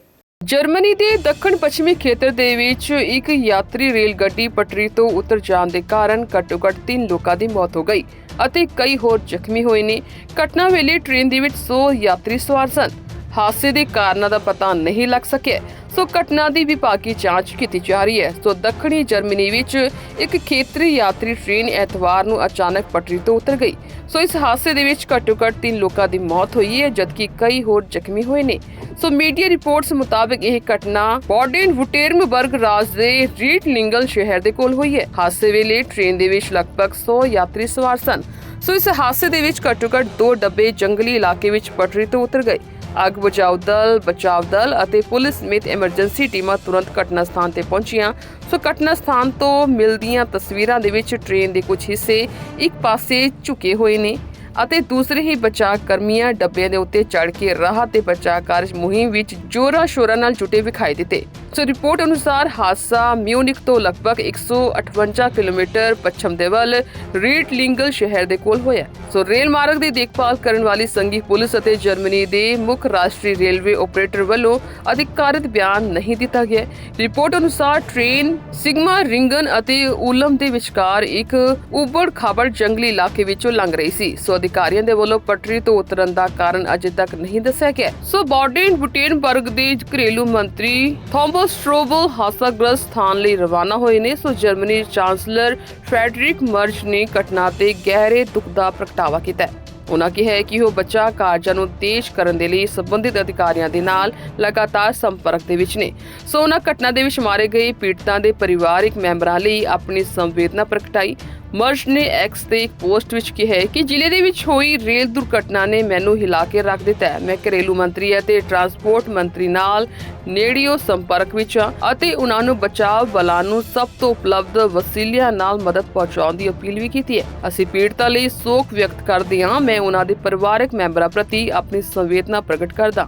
ਜਰਮਨੀ ਦੇ ਦੱਖਣ ਪੱਛਮੀ ਖੇਤਰ ਦੇ ਵਿੱਚ ਇੱਕ ਯਾਤਰੀ ਰੇਲ ਗੱਡੀ ਪਟਰੀ ਤੋਂ ਉਤਰ ਜਾਣ ਦੇ ਕਾਰਨ ਘੱਟੋ-ਘੱਟ 3 ਲੋਕਾਂ ਦੀ ਮੌਤ ਹੋ ਗਈ ਅਤੇ ਕਈ ਹੋਰ ਜ਼ਖਮੀ ਹੋਏ ਨੇ। ਘਟਨਾ ਵੇਲੇ ਟ੍ਰੇਨ ਦੇ ਵਿੱਚ 100 ਯਾਤਰੀ ਸਵਾਰ ਸਨ। ਹਾਦਸੇ ਦੇ ਕਾਰਨਾਂ ਦਾ ਪਤਾ ਨਹੀਂ ਲੱਗ ਸਕਿਆ। ਸੋ ਘਟਨਾ ਦੀ ਵਿਭਾਗੀ ਜਾਂਚ ਕੀਤੀ ਜਾ ਰਹੀ ਹੈ। ਸੋ ਦੱਖਣੀ ਜਰਮਨੀ ਵਿੱਚ ਇੱਕ ਖੇਤਰੀ ਯਾਤਰੀ ਟ੍ਰੇਨ ਐਤਵਾਰ ਨੂੰ ਅਚਾਨਕ ਪਟਰੀ ਤੋਂ ਉਤਰ ਗਈ। ਸੋ ਇਸ ਹਾਦਸੇ ਦੇ ਵਿੱਚ ਘੱਟੋ-ਘੱਟ 3 ਲੋਕਾਂ ਦੀ ਮੌਤ ਹੋਈ ਹੈ, ਜਦਕਿ ਕਈ ਹੋਰ ਜ਼ਖਮੀ ਹੋਏ ਨੇ। ਸੋ ਮੀਡੀਆ ਰਿਪੋਰਟਸ ਮੁਤਾਬਕ ਇਹ ਘਟਨਾ ਬਾਰਡਨ ਵੁਟੇਰਮਬਰਗ ਰਾਜ ਦੇ ਰੀਟਲਿੰਗਲ ਸ਼ਹਿਰ ਦੇ ਕੋਲ ਹੋਈ ਹੈ। ਹਾਦਸੇ ਵੇਲੇ ਟ੍ਰੇਨ ਦੇ ਵਿੱਚ ਲਗਭਗ 100 ਯਾਤਰੀ ਸਵਾਰ ਸਨ। ਸੋ ਇਸ ਹਾਦਸੇ ਦੇ ਵਿੱਚ ਘੱਟੋ-ਘੱਟ ਦੋ ਡੱਬੇ ਜੰਗਲੀ ਇਲਾਕੇ ਵਿੱਚ ਪਟਰੀ ਤੋਂ ਉਤਰ ਗਏ। ਅੱਗ ਬੁਝਾਊ ਦਲ, ਬਚਾਓ ਦਲ ਅਤੇ ਪੁਲਿਸ ਸਮੇਤ ਐਮਰਜੈਂਸੀ ਟੀਮਾਂ ਤੁਰੰਤ ਘਟਨਾ ਸਥਾਨ ਤੇ ਪਹੁੰਚੀਆਂ। ਸੋ ਘਟਨਾ ਸਥਾਨ ਤੋਂ ਮਿਲਦੀਆਂ ਤਸਵੀਰਾਂ ਦੇ ਵਿੱਚ ਟ੍ਰੇਨ ਦੇ ਕੁਝ ਹਿੱਸੇ ਇੱਕ ਪਾਸੇ ਝੁਕੇ ਹੋਏ ਨੇ। ਅਤੇ ਦੂਸਰੇ ਹੀ ਬਚਾਅ ਕਰਮੀਆਂ ਡੱਬਿਆਂ ਦੇ ਉੱਤੇ ਚੜ ਕੇ ਰਾਹਤ ਤੇ ਬਚਾਅ ਕਾਰਜ ਮੁਹਿੰਮ ਵਿੱਚ ਜੋਰਾ ਸ਼ੋਰਾ ਨਾਲ ਜੁਟੇ ਵਿਖਾਈ ਦਿੱਤੇ। ਸੋ ਰਿਪੋਰਟ ਅਨੁਸਾਰ ਹਾਦਸਾ ਮਿਊਨਿਕ ਤੋਂ ਲਗਭਗ 158 ਕਿਲੋਮੀਟਰ ਪੱਛਮ ਦੇ ਵੱਲ ਰੀਟਲਿੰਗਲ ਸ਼ਹਿਰ ਦੇ ਕੋਲ ਹੋਇਆ। ਸੋ ਰੇਲ ਮਾਰਗ ਦੀ ਦੇਖਭਾਲ ਕਰਨ ਵਾਲੀ ਸੰਘੀ ਪੁਲਿਸ ਅਤੇ ਜਰਮਨੀ ਦੇ ਮੁੱਖ ਰਾਸ਼ਟਰੀ ਰੇਲਵੇ ਆਪਰੇਟਰ ਵੱਲੋਂ ਅਧਿਕਾਰਤ ਬਿਆਨ ਨਹੀਂ ਦਿੱਤਾ ਗਿਆ। ਰਿਪੋਰਟ ਅਨੁਸਾਰ ਟ੍ਰੇਨ ਸਿਗਮਾ ਰਿੰਗਨ ਅਤੇ ਉਲਮ ਦੇ ਵਿਚਕਾਰ ਇੱਕ ਉਬੜ ਖਾਬੜ ਜੰਗਲੀ ਇਲਾਕੇ ਵਿੱਚੋਂ ਲੰਘ ਰਹੀ ਸੀ। ਸੋ ਅਧਿਕਾਰੀਆਂ ਦੇ ਵੱਲੋਂ ਪਟੜੀ ਤੋਂ ਉਤਰਨ ਦਾ ਕਾਰਨ ਅਜੇ ਤੱਕ ਨਹੀਂ ਦੱਸਿਆ ਗਿਆ। ਸੋ ਬਾਰਡਨ ਬੁਟੇਨਬਰਗ ਦੇ ਘਰੇਲੂ ਮੰਤਰੀ ਥਾਮਸ ਸਟ੍ਰੋਬਲ ਹਾਸਾਗ੍ਰਸਤ ਸਥਾਨ ਲਈ ਰਵਾਨਾ ਹੋਏ ਨੇ। ਸੋ ਜਰਮਨੀ ਚਾਂਸਲਰ ਫ੍ਰੈਡਰਿਕ ਮਰਚ ਨੇ ਘਟਨਾ ਤੇ ਗਹਿਰੇ ਦੁੱਖ ਦਾ ਪ੍ਰਗਟਾਵਾ ਕੀਤਾ। ਹੈ ਉਨ੍ਹਾਂ ਕਿਹਾ ਕਿ ਉਹ ਬਚਾਅ ਕਾਰਜਾਂ ਨੂੰ ਤੇਜ਼ ਕਰਨ ਦੇ ਲਈ ਸੰਬੰਧਿਤ ਅਧਿਕਾਰੀਆਂ ਦੇ ਨਾਲ ਲਗਾਤਾਰ ਸੰਪਰਕ ਦੇ ਵਿੱਚ ਨੇ। ਸੋ ਉਨ੍ਹਾਂ ਘਟਨਾ ਦੇ ਵਿੱਚ ਮਾਰੇ ਗਏ ਪੀੜਤਾਂ ਦੇ ਪਰਿਵਾਰਿਕ ਮੈਂਬਰਾਂ ਲਈ ਆਪਣੀ ਸੰਵੇਦਨਾ ਪ੍ਰਗਟਾਈ। ਮਰਸ਼ ਨੇ ਐਕਸ ਤੇ ਇੱਕ ਪੋਸਟ ਵਿੱਚ ਕਿਹਾ ਕਿ ਜ਼ਿਲ੍ਹੇ ਦੇ ਵਿੱਚ ਹੋਈ ਰੇਲ ਦੁਰਘਟਨਾ ਨੇ ਮੈਨੂੰ ਹਿਲਾ ਕੇ ਰੱਖ ਦਿੱਤਾ ਹੈ। ਮੈਂ ਘਰੇਲੂ ਮੰਤਰੀ ਅਤੇ ਟਰਾਂਸਪੋਰਟ ਮੰਤਰੀ ਨਾਲ ਨੇੜਿਓ ਸੰਪਰਕ ਵਿੱਚ ਹਾਂ ਅਤੇ ਉਹਨਾਂ ਨੂੰ ਬਚਾਅ ਬਲਾਂ ਨੂੰ ਸਭ ਤੋਂ ਉਪਲਬਧ ਵਸੀਲਿਆਂ ਨਾਲ ਮਦਦ ਪਹੁੰਚਾਉਣ ਦੀ ਅਪੀਲ ਵੀ ਕੀਤੀ ਹੈ। ਅਸੀਂ ਪੀੜਤਾਂ ਲਈ ਸੋਗ ਵਿਅਕਤ ਕਰਦੇ ਹਾਂ। ਮੈਂ ਉਹਨਾਂ ਦੇ ਪਰਿਵਾਰਕ ਮੈਂਬਰਾਂ ਪ੍ਰਤੀ ਆਪਣੀ ਸੰਵੇਦਨਾ ਪ੍ਰਗਟ ਕਰਦਾ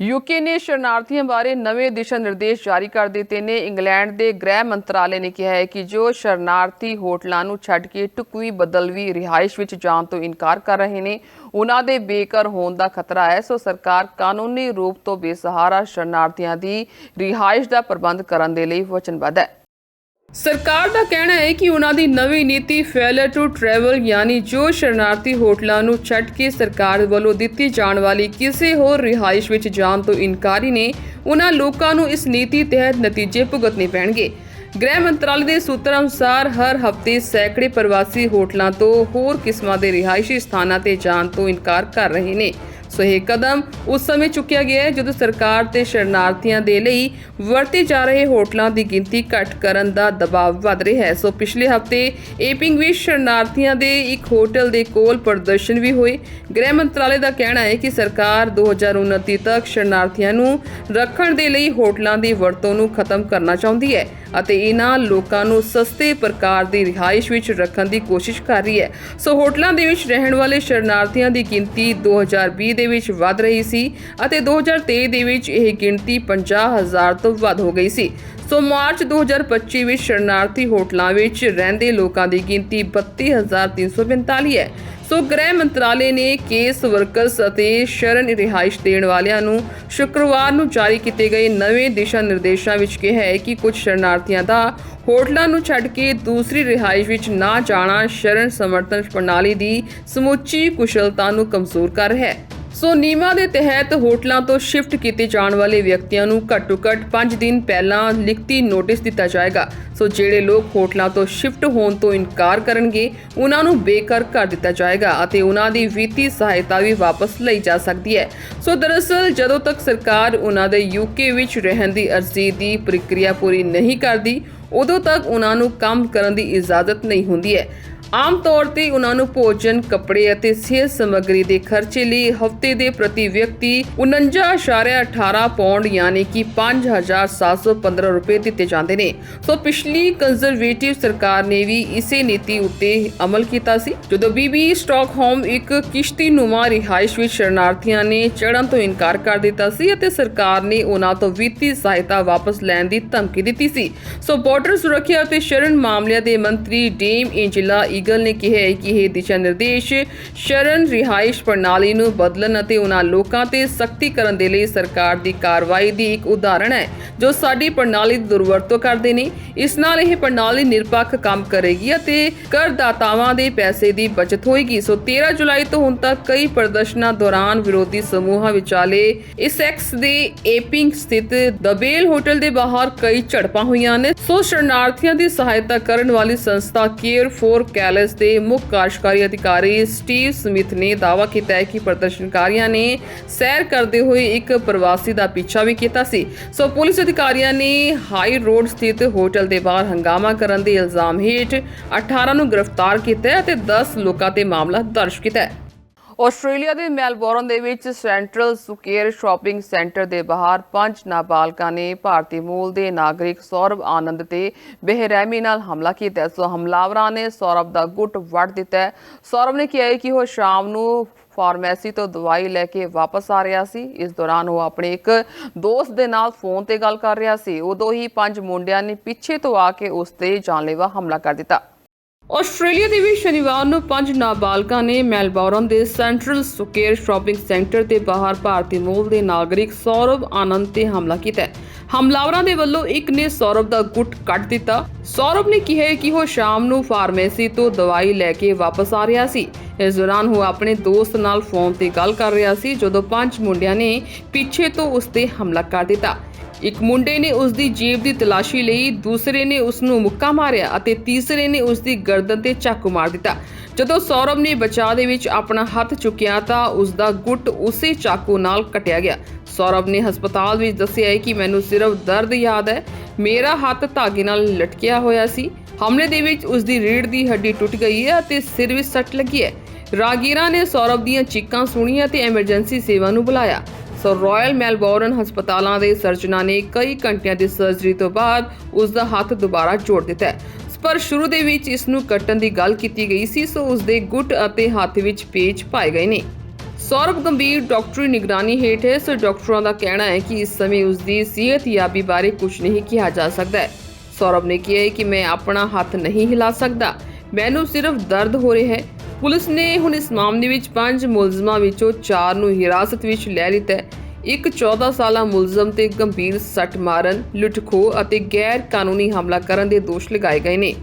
ਯੂਕੇ ਨੇ ਸ਼ਰਨਾਰਥੀਆਂ ਬਾਰੇ ਨਵੇਂ ਦਿਸ਼ਾ ਨਿਰਦੇਸ਼ ਜਾਰੀ ਕਰ ਦਿੱਤੇ ਨੇ। ਇੰਗਲੈਂਡ ਦੇ ਗ੍ਰਹਿ ਮੰਤਰਾਲੇ ਨੇ ਕਿਹਾ ਹੈ ਕਿ ਜੋ ਸ਼ਰਨਾਰਥੀ ਹੋਟਲਾਂ ਨੂੰ ਛੱਡ ਕੇ ਟੁਕਵੀ ਬਦਲਵੀ ਰਿਹਾਇਸ਼ ਵਿੱਚ ਜਾਣ ਤੋਂ ਇਨਕਾਰ ਕਰ ਰਹੇ ਨੇ, ਉਹਨਾਂ ਦੇ ਬੇਘਰ ਹੋਣ ਦਾ ਖਤਰਾ ਹੈ। ਸੋ ਸਰਕਾਰ ਕਾਨੂੰਨੀ ਰੂਪ ਤੋਂ ਬੇਸਹਾਰਾ ਸ਼ਰਨਾਰਥੀਆਂ ਦੀ ਰਿਹਾਇਸ਼ ਦਾ ਪ੍ਰਬੰਧ ਕਰਨ ਦੇ ਲਈ ਵਚਨਬੱਧ ਹੈ। ਸਰਕਾਰ ਦਾ ਕਹਿਣਾ ਹੈ ਕਿ ਉਹਨਾਂ ਦੀ ਨਵੀਂ ਨੀਤੀ ਫੇਲਰ ਟੂ ਟਰੈਵਲ ਯਾਨੀ ਜੋ ਸ਼ਰਨਾਰਥੀ ਹੋਟਲਾਂ ਨੂੰ ਛੱਡ ਕੇ ਸਰਕਾਰ ਵੱਲੋਂ ਦਿੱਤੀ ਜਾਣ ਵਾਲੀ ਕਿਸੇ ਹੋਰ ਰਿਹਾਇਸ਼ ਵਿੱਚ ਜਾਣ ਤੋਂ ਇਨਕਾਰੀ ਨੇ, ਉਹਨਾਂ ਲੋਕਾਂ ਨੂੰ ਇਸ ਨੀਤੀ ਤਹਿਤ ਨਤੀਜੇ ਭੁਗਤਣੇ ਪੈਣਗੇ। ਗ੍ਰਹਿ ਮੰਤਰਾਲੇ ਦੇ ਸੂਤਰਾਂ ਅਨੁਸਾਰ ਹਰ ਹਫ਼ਤੇ ਸੈਂਕੜੇ ਪ੍ਰਵਾਸੀ ਹੋਟਲਾਂ ਤੋਂ ਹੋਰ ਕਿਸਮਾਂ ਦੇ ਰਿਹਾਇਸ਼ੀ ਸਥਾਨਾਂ ਤੇ ਜਾਣ ਤੋਂ ਇਨਕਾਰ ਕਰ ਰਹੇ ਨੇ। ਸੋ ਇਹ ਕਦਮ ਉਸ ਸਮੇਂ ਚੁੱਕਿਆ ਗਿਆ ਹੈ ਜਦੋਂ ਸਰਕਾਰ ਤੇ ਸ਼ਰਨਾਰਥੀਆਂ ਦੇ ਲਈ ਵਰਤੇ ਜਾ ਰਹੇ ਹੋਟਲਾਂ ਦੀ ਗਿਣਤੀ ਘੱਟ ਕਰਨ ਦਾ ਦਬਾਅ ਵਧ ਰਿਹਾ ਹੈ। ਸੋ ਪਿਛਲੇ ਹਫ਼ਤੇ ਏਪਿੰਗ ਵਿੱਚ ਸ਼ਰਨਾਰਥੀਆਂ ਦੇ ਇੱਕ ਹੋਟਲ ਦੇ ਕੋਲ ਪ੍ਰਦਰਸ਼ਨ ਵੀ ਹੋਏ। ਗ੍ਰਹਿ ਮੰਤਰਾਲੇ ਦਾ ਕਹਿਣਾ ਹੈ ਕਿ ਸਰਕਾਰ 2029 ਤੱਕ ਸ਼ਰਨਾਰਥੀਆਂ ਨੂੰ ਰੱਖਣ ਦੇ ਲਈ ਹੋਟਲਾਂ ਦੀ ਵਰਤੋਂ ਨੂੰ ਖਤਮ ਕਰਨਾ ਚਾਹੁੰਦੀ ਹੈ। ਅਤੇ ਇਹਨਾਂ ਲੋਕਾਂ ਨੂੰ ਸਸਤੇ ਪ੍ਰਕਾਰ ਦੀ ਰਿਹਾਇਸ਼ ਵਿੱਚ ਰੱਖਣ ਦੀ ਕੋਸ਼ਿਸ਼ ਕਰ ਰਹੀ ਹੈ। ਸੋ ਹੋਟਲਾਂ ਦੇ ਵਿੱਚ ਰਹਿਣ ਵਾਲੇ ਸ਼ਰਨਾਰਥੀਆਂ ਦੀ ਗਿਣਤੀ 2020 ਦੇ ਵਿੱਚ ਵੱਧ ਰਹੀ ਸੀ ਅਤੇ 2023 ਦੇ ਵਿੱਚ ਇਹ ਗਿਣਤੀ 50000 ਤੋਂ ਵੱਧ ਹੋ ਗਈ ਸੀ। ਸੋ ਮਾਰਚ 2025 ਵਿੱਚ ਸ਼ਰਨਾਰਥੀ ਹੋਟਲਾਂ ਵਿੱਚ ਰਹਿੰਦੇ ਲੋਕਾਂ ਦੀ ਗਿਣਤੀ 32345 ਹੈ। ਸੋ ਗ੍ਰਹਿ ਮੰਤਰਾਲੇ ਨੇ ਕੇਸ ਵਰਕਰਸ ਅਤੇ ਸ਼ਰਨ ਰਿਹਾਇਸ਼ ਦੇਣ ਵਾਲਿਆਂ ਨੂੰ ਸ਼ੁੱਕਰਵਾਰ ਨੂੰ ਜਾਰੀ ਕੀਤੇ ਗਏ ਨਵੇਂ ਦਿਸ਼ਾ ਨਿਰਦੇਸ਼ਾਂ ਵਿੱਚ ਕਿਹਾ ਹੈ ਕਿ ਕੁਝ ਸ਼ਰਨਾਰਥੀਆਂ ਦਾ ਹੋਟਲਾਂ ਨੂੰ ਛੱਡ ਕੇ ਦੂਸਰੀ ਰਿਹਾਇਸ਼ ਵਿੱਚ ਨਾ ਜਾਣਾ ਸ਼ਰਨ ਸਮਰਥਨ ਪ੍ਰਣਾਲੀ ਦੀ ਸਮੁੱਚੀ ਕੁਸ਼ਲਤਾ ਨੂੰ ਕਮਜ਼ੋਰ ਕਰ ਰਿਹਾ ਹੈ। ਸੋ ਨਿਯਮਾਂ ਦੇ ਤਹਿਤ ਹੋਟਲਾਂ ਤੋਂ ਸ਼ਿਫਟ ਕੀਤੇ ਜਾਣ ਵਾਲੇ ਵਿਅਕਤੀਆਂ ਨੂੰ ਘੱਟੋ-ਘੱਟ 5 ਦਿਨ ਪਹਿਲਾਂ ਲਿਖਤੀ ਨੋਟਿਸ ਦਿੱਤਾ ਜਾਏਗਾ। ਸੋ ਜਿਹੜੇ ਲੋਕ ਹੋਟਲਾਂ ਤੋਂ ਸ਼ਿਫਟ ਹੋਣ ਤੋਂ ਇਨਕਾਰ ਕਰਨਗੇ, ਉਹਨਾਂ ਨੂੰ ਬੇਘਰ ਕਰ ਦਿੱਤਾ ਜਾਏਗਾ ਅਤੇ ਉਹਨਾਂ ਦੀ ਵਿੱਤੀ ਸਹਾਇਤਾ ਵੀ ਵਾਪਸ ਲਈ ਜਾ ਸਕਦੀ ਹੈ। ਸੋ ਦਰਅਸਲ, ਜਦੋਂ ਤੱਕ ਸਰਕਾਰ ਉਹਨਾਂ ਦੇ ਯੂਕੇ ਵਿੱਚ ਰਹਿਣ ਦੀ ਅਰਜ਼ੀ ਦੀ ਪ੍ਰਕਿਰਿਆ ਪੂਰੀ ਨਹੀਂ ਕਰਦੀ, ਉਦੋਂ ਤੱਕ ਉਹਨਾਂ ਨੂੰ ਕੰਮ ਕਰਨ ਦੀ ਇਜਾਜ਼ਤ ਨਹੀਂ ਹੁੰਦੀ ਹੈ। ਆਮ ਤੌਰ ਤੇ ਉਹਨਾਂ ਨੂੰ ਭੋਜਨ, ਕੱਪੜੇ ਅਤੇ ਸਿਹਤ ਸਮੱਗਰੀ ਦੇ ਖਰਚੇ ਲਈ ਹਫ਼ਤੇ ਦੇ ਪ੍ਰਤੀ ਵਿਅਕਤੀ 49.18 ਪੌਂਡ ਯਾਨੀ ਕਿ 5715 ਰੁਪਏ ਦਿੱਤੇ ਜਾਂਦੇ ਨੇ। ਸੋ ਪਿਛਲੀ ਕੰਜ਼ਰਵੇਟਿਵ ਸਰਕਾਰ ਨੇ ਵੀ ਇਸੇ ਨੀਤੀ ਉੱਤੇ ਅਮਲ ਕੀਤਾ ਸੀ। ਜਦੋਂ ਬੀਬੀ ਸਟਾਕਹੋਮ ਇੱਕ ਕਿਸ਼ਤੀਨੁਮਾ ਰਿਹਾਇਸ਼ ਵਿੱਚ ਸ਼ਰਨਾਰਥੀਆਂ ਨੇ ਚੜ੍ਹਨ ਤੋਂ ਇਨਕਾਰ ਕਰ ਦਿੱਤਾ ਸੀ ਅਤੇ ਸਰਕਾਰ ਨੇ ਉਹਨਾਂ ਤੋਂ ਵਿੱਤੀ ਸਹਾਇਤਾ ਵਾਪਸ ਲੈਣ ਦੀ ਧਮਕੀ ਦਿੱਤੀ ਸੀ। ਸੋ ਬਾਰਡਰ ਸੁਰੱਖਿਆ ਅਤੇ ਸ਼ਰਨ ਮਾਮਲਿਆਂ ਦੇ ਮੰਤਰੀ ਡੇਮ ਇੰਜਲਾ ਈਗਲ ਨੇ ਕਿਹਾ ਹੈ ਕਿ ਇਹ ਦਿਸ਼ਾ ਨਿਰਦੇਸ਼ ਸ਼ਰਨ ਰਿਹਾਇਸ਼ ਪ੍ਰਣਾਲੀ ਨੂੰ ਬਦਲਣ ਅਤੇ ਉਹਨਾਂ ਲੋਕਾਂ ਤੇ ਸਖਤੀ ਕਰਨ ਦੇ ਲਈ ਸਰਕਾਰ ਦੀ ਕਾਰਵਾਈ ਦੀ ਇੱਕ ਉਦਾਹਰਣ ਹੈ, ਜੋ ਸਾਡੀ ਪ੍ਰਣਾਲੀ ਦੀ ਦੁਰਵਰਤੋਂ ਕਰਦੇ ਨੇ। ਇਸ ਨਾਲ ਇਹ ਪ੍ਰਣਾਲੀ ਨਿਰਪੱਖ ਕੰਮ ਕਰੇਗੀ ਅਤੇ ਕਰਦਾਤਾਵਾਂ ਦੇ ਪੈਸੇ ਦੀ ਬਚਤ ਹੋਏਗੀ। ਸੋ 13 ਜੁਲਾਈ ਤੋਂ ਹੁਣ ਤੱਕ ਕਈ ਪ੍ਰਦਰਸ਼ਨਾਂ ਦੌਰਾਨ ਵਿਰੋਧੀ ਸਮੂਹਾਂ ਵਿਚਾਲੇ ਇਸੈਕਸ ਦੇ ਏਪਿੰਗ ਸਥਿਤ ਦਬੇਲ ਹੋਟਲ ਦੇ ਬਾਹਰ ਕਈ ਝੜਪਾਂ ਹੋਈਆਂ ਨੇ। ਸੋ ਸ਼ਰਨਾਰਥੀਆਂ ਦੀ ਸਹਾਇਤਾ ਕਰਨ ਵਾਲੀ ਸੰਸਥਾ ਕੇਅਰ ਫੋਰ ਕੈਲਸ ਦੇ ਮੁੱਖ ਕਾਰਜਕਾਰੀ ਅਧਿਕਾਰੀ ਸਟੀਵ ਸਮਿਥ ਨੇ ਦਾਅਵਾ ਕੀਤਾ ਹੈ ਕਿ ਪ੍ਰਦਰਸ਼ਨਕਾਰੀਆਂ ਨੇ ਸੈਰ ਕਰਦੇ ਹੋਏ ਇੱਕ ਪ੍ਰਵਾਸੀ ਦਾ ਪਿੱਛਾ ਵੀ ਕੀਤਾ ਸੀ। ਸੋ ਪੁਲਿਸ ਅਧਿਕਾਰੀਆਂ ਨੇ ਹਾਈ ਰੋਡ ਸਥਿਤ ਹੋਟਲ ਦੇ ਬਾਹਰ ਹੰਗਾਮਾ ਕਰਨ ਦੇ ਇਲਜ਼ਾਮ ਹੇਠ 18 ਨੂੰ ਗ੍ਰਿਫਤਾਰ ਕੀਤਾ ਹੈ ਅਤੇ 10 ਲੋਕਾਂ ਤੇ ਮਾਮਲਾ ਦਰਜ ਕੀਤਾ ਹੈ। ਆਸਟ੍ਰੇਲੀਆ ਦੇ ਮੈਲਬੌਰਨ ਦੇ ਵਿੱਚ ਸੈਂਟਰਲ ਸੁਕੇਅਰ ਸ਼ਾਪਿੰਗ ਸੈਂਟਰ ਦੇ ਬਾਹਰ ਪੰਜ ਨਾਬਾਲਗਾਂ ਨੇ ਭਾਰਤੀ ਮੂਲ ਦੇ ਨਾਗਰਿਕ ਸੌਰਵ ਆਨੰਦ ਤੇ ਬੇਰਹਿਮੀ ਨਾਲ ਹਮਲਾ ਕੀਤਾ। ਸੋ ਹਮਲਾਵਰਾਂ ਨੇ ਸੌਰਵ ਦਾ ਗੁੱਟ ਵੱਢ ਦਿੱਤਾ ਹੈ। ਸੌਰਵ ਨੇ ਕਿਹਾ ਹੈ ਕਿ ਉਹ ਸ਼ਾਮ ਨੂੰ ਫਾਰਮੇਸੀ ਤੋਂ ਦਵਾਈ ਲੈ ਕੇ ਵਾਪਸ ਆ ਰਿਹਾ ਸੀ। ਇਸ ਦੌਰਾਨ ਉਹ ਆਪਣੇ ਇੱਕ ਦੋਸਤ ਦੇ ਨਾਲ ਫੋਨ ਤੇ ਗੱਲ ਕਰ ਰਿਹਾ ਸੀ। ਉਦੋਂ ਹੀ ਪੰਜ ਮੁੰਡਿਆਂ ਨੇ ਪਿੱਛੇ ਤੋਂ ਆ ਕੇ ਉਸ ਤੇ ਜਾਨਲੇਵਾ ਹਮਲਾ ਕਰ ਦਿੱਤਾ। ਆਸਟ੍ਰੇਲੀਆ ਦੇ ਵਿੱਚ ਸ਼ਨੀਵਾਰ ਨੂੰ ਪੰਜ ਨਾਬਾਲਗਾਂ ਨੇ ਮੈਲਬੌਰਨ ਦੇ ਸੈਂਟਰਲ ਸੁਕੇਅਰ ਸ਼ਾਪਿੰਗ ਸੈਂਟਰ ਦੇ ਬਾਹਰ ਭਾਰਤੀ ਮੂਲ ਦੇ ਨਾਗਰਿਕ ਸੌਰਵ ਆਨੰਦ ਤੇ ਹਮਲਾ ਕੀਤਾ ਹੈ। ਹਮਲਾਵਰਾਂ ਦੇ ਵੱਲੋਂ ਇੱਕ ਨੇ ਸੌਰਵ ਦਾ ਗੁੱਟ ਕੱਟ ਦਿੱਤਾ। ਸੌਰਵ ਨੇ ਕਿਹਾ ਕਿ ਉਹ ਸ਼ਾਮ ਨੂੰ ਫਾਰਮੇਸੀ ਤੋਂ ਦਵਾਈ ਲੈ ਕੇ ਵਾਪਸ ਆ ਰਿਹਾ ਸੀ। ਇਸ ਦੌਰਾਨ ਉਹ ਆਪਣੇ ਦੋਸਤ ਨਾਲ ਫੋਨ ਤੇ ਗੱਲ ਕਰ ਰਿਹਾ ਸੀ, ਜਦੋਂ ਪੰਜ ਮੁੰਡਿਆਂ ਨੇ ਪਿੱਛੇ ਤੋਂ ਉਸ ਤੇ ਹਮਲਾ ਕਰ ਦਿੱਤਾ। ਇੱਕ ਮੁੰਡੇ ਨੇ ਉਸ ਦੀ ਜੇਬ ਦੀ ਤਲਾਸ਼ੀ ਲਈ, ਦੂਸਰੇ ਨੇ ਉਸ ਨੂੰ ਮੁੱਕਾ ਮਾਰਿਆ ਅਤੇ ਤੀਸਰੇ ਨੇ ਉਸ ਦੀ ਗਰਦਨ ਤੇ ਚਾਕੂ ਮਾਰ ਦਿੱਤਾ। ਜਦੋਂ ਸੌਰਵ ਨੇ ਬਚਾਅ ਦੇ ਵਿੱਚ ਆਪਣਾ ਹੱਥ ਚੁੱਕਿਆ ਤਾਂ ਉਸ ਦਾ ਗੁੱਟ ਉਸੇ ਚਾਕੂ ਨਾਲ ਕੱਟਿਆ ਗਿਆ। ਸੌਰਵ ਨੇ ਹਸਪਤਾਲ ਵਿੱਚ ਦੱਸਿਆ ਹੈ ਕਿ ਮੈਨੂੰ ਸਿਰਫ ਦਰਦ ਯਾਦ ਹੈ। ਮੇਰਾ ਹੱਥ ਧਾਗੇ ਨਾਲ ਲਟਕਿਆ ਹੋਇਆ ਸੀ। ਹਮਲੇ ਦੇ ਵਿੱਚ ਉਸ ਦੀ ਰੀੜ੍ਹ ਦੀ ਹੱਡੀ ਟੁੱਟ ਗਈ ਹੈ ਅਤੇ ਸਿਰ ਵਿੱਚ ਸੱਟ ਲੱਗੀ ਹੈ। ਰਾਗੀਰਾਂ ਨੇ ਸੌਰਵ ਦੀਆਂ ਚੀਕਾਂ ਸੁਣੀਆਂ ਤੇ ਐਮਰਜੈਂਸੀ ਸੇਵਾ ਨੂੰ ਬੁਲਾਇਆ। ਸੋ ਰਾਇਲ ਮੈਲਬੌਰਨ ਹਸਪਤਾਲਾਂ ਦੇ ਸਰਜਨਾਂ ਨੇ ਕਈ ਘੰਟਿਆਂ ਦੀ ਸਰਜਰੀ ਤੋਂ ਬਾਅਦ ਉਸ ਦਾ ਹੱਥ ਦੁਬਾਰਾ ਜੋੜ ਦਿੱਤਾ ਪਰ ਸ਼ੁਰੂ ਦੇ ਵਿੱਚ ਇਸ ਨੂੰ ਕੱਟਣ ਦੀ ਗੱਲ ਕੀਤੀ ਗਈ ਸੀ, ਸੋ ਉਸ ਦੇ ਗੁੱਟ ਅਤੇ ਹੱਥ ਵਿੱਚ ਪੇਚ ਪਾਏ ਗਏ ਨੇ। ਸੌਰਵ ਗੰਭੀਰ ਡਾਕਟਰੀ ਨਿਗਰਾਨੀ ਹੇਠ ਹੈ। ਸੋ ਡਾਕਟਰਾਂ ਦਾ ਕਹਿਣਾ ਹੈ ਕਿ ਇਸ ਸਮੇਂ ਉਸ ਦੀ ਸਿਹਤਯਾਬੀ ਬਾਰੇ ਕੁਝ ਨਹੀਂ ਕਿਹਾ ਜਾ ਸਕਦਾ ਹੈ। ਸੌਰਵ ਨੇ ਕਿਹਾ ਕਿ ਮੈਂ ਆਪਣਾ ਹੱਥ ਨਹੀਂ ਹਿਲਾ ਸਕਦਾ। ਮੈਨੂੰ ਸਿਰਫ ਦਰਦ ਹੋ ਰਿਹਾ ਹੈ। ਪੁਲਿਸ ਨੇ ਹੁਣ ਇਸ ਮਾਮਲੇ ਵਿੱਚ ਪੰਜ ਮੁਲਜ਼ਮਾਂ ਵਿੱਚੋਂ ਚਾਰ ਨੂੰ ਹਿਰਾਸਤ ਵਿੱਚ ਲੈ ਲਿੱਤਾ ਹੈ। ਇੱਕ 14 ਸਾਲਾ ਮੁਲਜ਼ਮ ਤੇ ਗੰਭੀਰ ਸੱਟ ਮਾਰਨ ਲੁੱਟਖੋ ਅਤੇ ਗੈਰ ਕਾਨੂੰਨੀ ਹਮਲਾ ਕਰਨ ਦੇ ਦੋਸ਼ ਲਗਾਏ ਗਏ ਨੇ।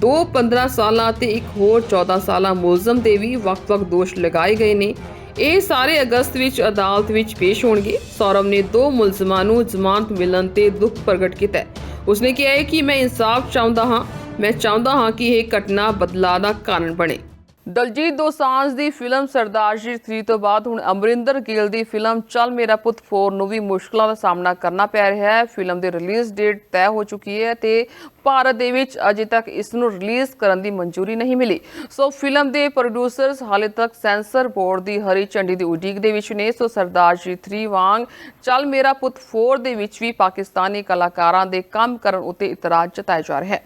ਦੋ 15 ਸਾਲਾਂ ਅਤੇ ਇੱਕ ਹੋਰ 14 ਸਾਲਾ ਮੁਲਜ਼ਮ ਤੇ ਵੀ ਵੱਖ-ਵੱਖ ਦੋਸ਼ ਲਗਾਏ ਗਏ ਨੇ। ਇਹ ਸਾਰੇ ਅਗਸਤ ਵਿੱਚ ਅਦਾਲਤ ਵਿੱਚ ਪੇਸ਼ ਹੋਣਗੇ। ਸੌਰਵ ਨੇ ਦੋ ਮੁਲਜ਼ਮਾਂ ਨੂੰ ਜ਼ਮਾਨਤ ਮਿਲਣ ਤੇ ਦੁੱਖ ਪ੍ਰਗਟ ਕੀਤਾ ਹੈ। ਉਸਨੇ ਕਿਹਾ ਹੈ ਕਿ ਮੈਂ ਇਨਸਾਫ ਚਾਹੁੰਦਾ ਹਾਂ। ਮੈਂ ਚਾਹੁੰਦਾ ਹਾਂ ਕਿ ਇਹ ਘਟਨਾ ਬਦਲਾਅ ਦਾ ਕਾਰਨ ਬਣੇ। ਦਲਜੀਤ ਦੋਸਾਂਝ ਦੀ ਫਿਲਮ ਸਰਦਾਰ ਜੀ 3 ਤੋਂ ਬਾਅਦ ਹੁਣ ਅਮਰਿੰਦਰ ਗਿੱਲ ਦੀ ਫਿਲਮ ਚੱਲ ਮੇਰਾ ਪੁੱਤ 4 ਨੂੰ ਵੀ ਮੁਸ਼ਕਲਾਂ ਦਾ ਸਾਹਮਣਾ ਕਰਨਾ ਪੈ ਰਿਹਾ ਹੈ। ਫਿਲਮ ਦੀ ਰਿਲੀਜ਼ ਡੇਟ ਤੈਅ ਹੋ ਚੁੱਕੀ ਹੈ ਤੇ ਭਾਰਤ ਦੇ ਵਿੱਚ ਅਜੇ ਤੱਕ ਇਸ ਨੂੰ ਰਿਲੀਜ਼ ਕਰਨ ਦੀ ਮਨਜ਼ੂਰੀ ਨਹੀਂ ਮਿਲੀ। ਸੋ ਫਿਲਮ ਦੇ ਪ੍ਰੋਡਿਊਸਰਸ ਹਾਲੇ ਤੱਕ ਸੈਂਸਰ ਬੋਰਡ ਦੀ ਹਰੀ ਝੰਡੀ ਦੀ ਉਡੀਕ ਦੇ ਵਿੱਚ ਨੇ। ਸੋ ਸਰਦਾਰ ਜੀ 3 ਵਾਂਗ ਚੱਲ ਮੇਰਾ ਪੁੱਤ 4 ਦੇ ਵਿੱਚ ਵੀ ਪਾਕਿਸਤਾਨੀ ਕਲਾਕਾਰਾਂ ਦੇ ਕੰਮ ਕਰਨ ਉੱਤੇ ਇਤਰਾਜ਼ ਜਤਾਇਆ ਜਾ ਰਿਹਾ ਹੈ।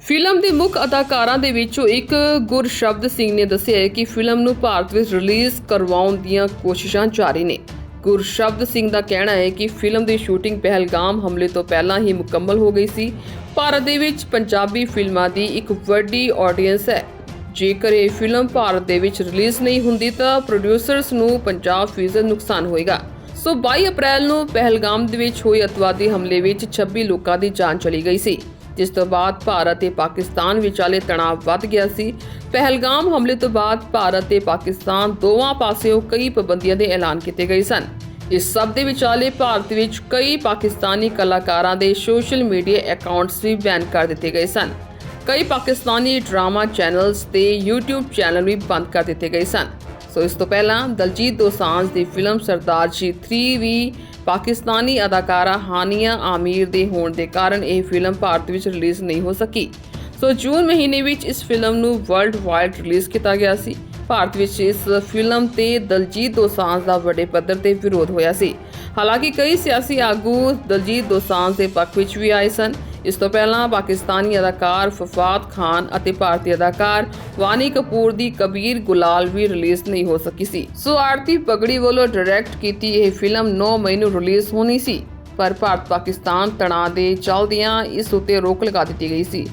ਫਿਲਮ ਦੇ ਮੁੱਖ ਅਦਾਕਾਰਾਂ ਦੇ ਵਿੱਚੋਂ ਇੱਕ ਗੁਰਸ਼ਬਦ ਸਿੰਘ ਨੇ ਦੱਸਿਆ ਹੈ ਕਿ ਫਿਲਮ ਨੂੰ ਭਾਰਤ ਵਿੱਚ ਰਿਲੀਜ਼ ਕਰਵਾਉਣ ਦੀਆਂ ਕੋਸ਼ਿਸ਼ਾਂ ਜਾਰੀ ਨੇ। ਗੁਰਸ਼ਬਦ ਸਿੰਘ ਦਾ ਕਹਿਣਾ ਹੈ ਕਿ ਫਿਲਮ ਦੀ ਸ਼ੂਟਿੰਗ ਪਹਿਲਗਾਮ ਹਮਲੇ ਤੋਂ ਪਹਿਲਾਂ ਹੀ ਮੁਕੰਮਲ ਹੋ ਗਈ ਸੀ। ਭਾਰਤ ਦੇ ਵਿੱਚ ਪੰਜਾਬੀ ਫਿਲਮਾਂ ਦੀ ਇੱਕ ਵੱਡੀ ਆਡੀਅנס ਹੈ। ਜੇਕਰ ਇਹ ਫਿਲਮ ਭਾਰਤ ਦੇ ਵਿੱਚ ਰਿਲੀਜ਼ ਨਹੀਂ ਹੁੰਦੀ ਤਾਂ ਪ੍ਰੋਡਿਊਸਰਸ ਨੂੰ 50% ਨੁਕਸਾਨ ਹੋਏਗਾ। ਸੋ 22 ਅਪ੍ਰੈਲ ਨੂੰ ਪਹਿਲਗਾਮ ਦੇ ਵਿੱਚ ਹੋਏ ਅਤਵਾਦੀ ਹਮਲੇ ਵਿੱਚ 26 ਲੋਕਾਂ ਦੀ ਜਾਨ ਚਲੀ ਗਈ ਸੀ। ਜਿਸ ਤੋਂ ਬਾਅਦ ਭਾਰਤ ਤੇ ਪਾਕਿਸਤਾਨ ਵਿਚਾਲੇ ਤਣਾਅ ਵੱਧ ਗਿਆ ਸੀ। ਪਹਿਲਗਾਮ ਹਮਲੇ ਤੋਂ ਬਾਅਦ ਭਾਰਤ ਤੇ ਪਾਕਿਸਤਾਨ ਦੋਵਾਂ ਪਾਸਿਓਂ ਕਈ ਪਾਬੰਦੀਆਂ ਦੇ ਐਲਾਨ ਕੀਤੇ ਗਏ ਸਨ। ਇਸ ਸਭ ਦੇ ਵਿਚਾਲੇ ਭਾਰਤ ਵਿੱਚ ਕਈ ਪਾਕਿਸਤਾਨੀ ਕਲਾਕਾਰਾਂ ਦੇ ਸੋਸ਼ਲ ਮੀਡੀਆ ਅਕਾਊਂਟਸ ਵੀ ਬੈਨ ਕਰ ਦਿੱਤੇ ਗਏ ਸਨ। ਕਈ ਪਾਕਿਸਤਾਨੀ ਡਰਾਮਾ ਚੈਨਲਸ ਤੇ YouTube ਚੈਨਲ ਵੀ ਬੰਦ ਕਰ ਦਿੱਤੇ ਗਏ ਸਨ। ਸੋ ਇਸ ਤੋਂ ਪਹਿਲਾਂ ਦਲਜੀਤ ਦੋਸਾਂਝ ਦੀ ਫਿਲਮ ਸਰਦਾਰ ਜੀ 3 ਵੀ ਪਾਕਿਸਤਾਨੀ ਅਦਾਕਾਰਾ ਹਾਨੀਆ ਆਮੀਰ ਦੇ ਹੋਣ ਦੇ ਕਾਰਨ ਇਹ ਫਿਲਮ ਭਾਰਤ ਵਿੱਚ ਰਿਲੀਜ਼ ਨਹੀਂ ਹੋ ਸਕੀ। ਸੋ ਜੂਨ ਮਹੀਨੇ ਵਿੱਚ ਇਸ ਫਿਲਮ ਨੂੰ ਵਰਲਡ ਵਾਈਡ ਰਿਲੀਜ਼ ਕੀਤਾ ਗਿਆ ਸੀ। ਭਾਰਤ ਵਿੱਚ ਇਸ ਫਿਲਮ ਤੇ ਦਲਜੀਤ ਦੋਸਾਂਝ ਦਾ ਵੱਡੇ ਪੱਧਰ ਤੇ ਵਿਰੋਧ ਹੋਇਆ ਸੀ। ਹਾਲਾਂਕਿ ਕਈ ਸਿਆਸੀ ਆਗੂ ਦਲਜੀਤ ਦੋਸਾਂਝ ਦੇ ਪੱਖ ਵਿੱਚ ਵੀ ਆਏ ਸਨ। ਇਸ ਤੋਂ ਪਹਿਲਾਂ ਪਾਕਿਸਤਾਨੀ ਅਦਾਕਾਰ ਫਫਾਤ ਖਾਨ ਅਤੇ ਭਾਰਤੀ ਅਦਾਕਾਰ ਵਾਨੀ ਕਪੂਰ ਦੀ ਕਬੀਰ ਗੁਲਾਲ ਵੀ ਰਿਲੀਜ਼ ਨਹੀਂ ਹੋ ਸਕੀ ਸੀ। ਸੋ ਆਰਤੀ ਪਗੜੀ ਵੱਲੋਂ ਡਾਇਰੈਕਟ ਕੀਤੀ ਇਹ ਫਿਲਮ 9 ਮਈ ਨੂੰ ਰਿਲੀਜ਼ ਹੋਣੀ ਸੀ, ਪਰ ਭਾਰਤ ਪਾਕਿਸਤਾਨ ਤਣਾਅ ਦੇ ਚੱਲਦਿਆਂ ਇਸ ਉੱਤੇ ਰੋਕ ਲਗਾ ਦਿੱਤੀ ਗਈ ਸੀ।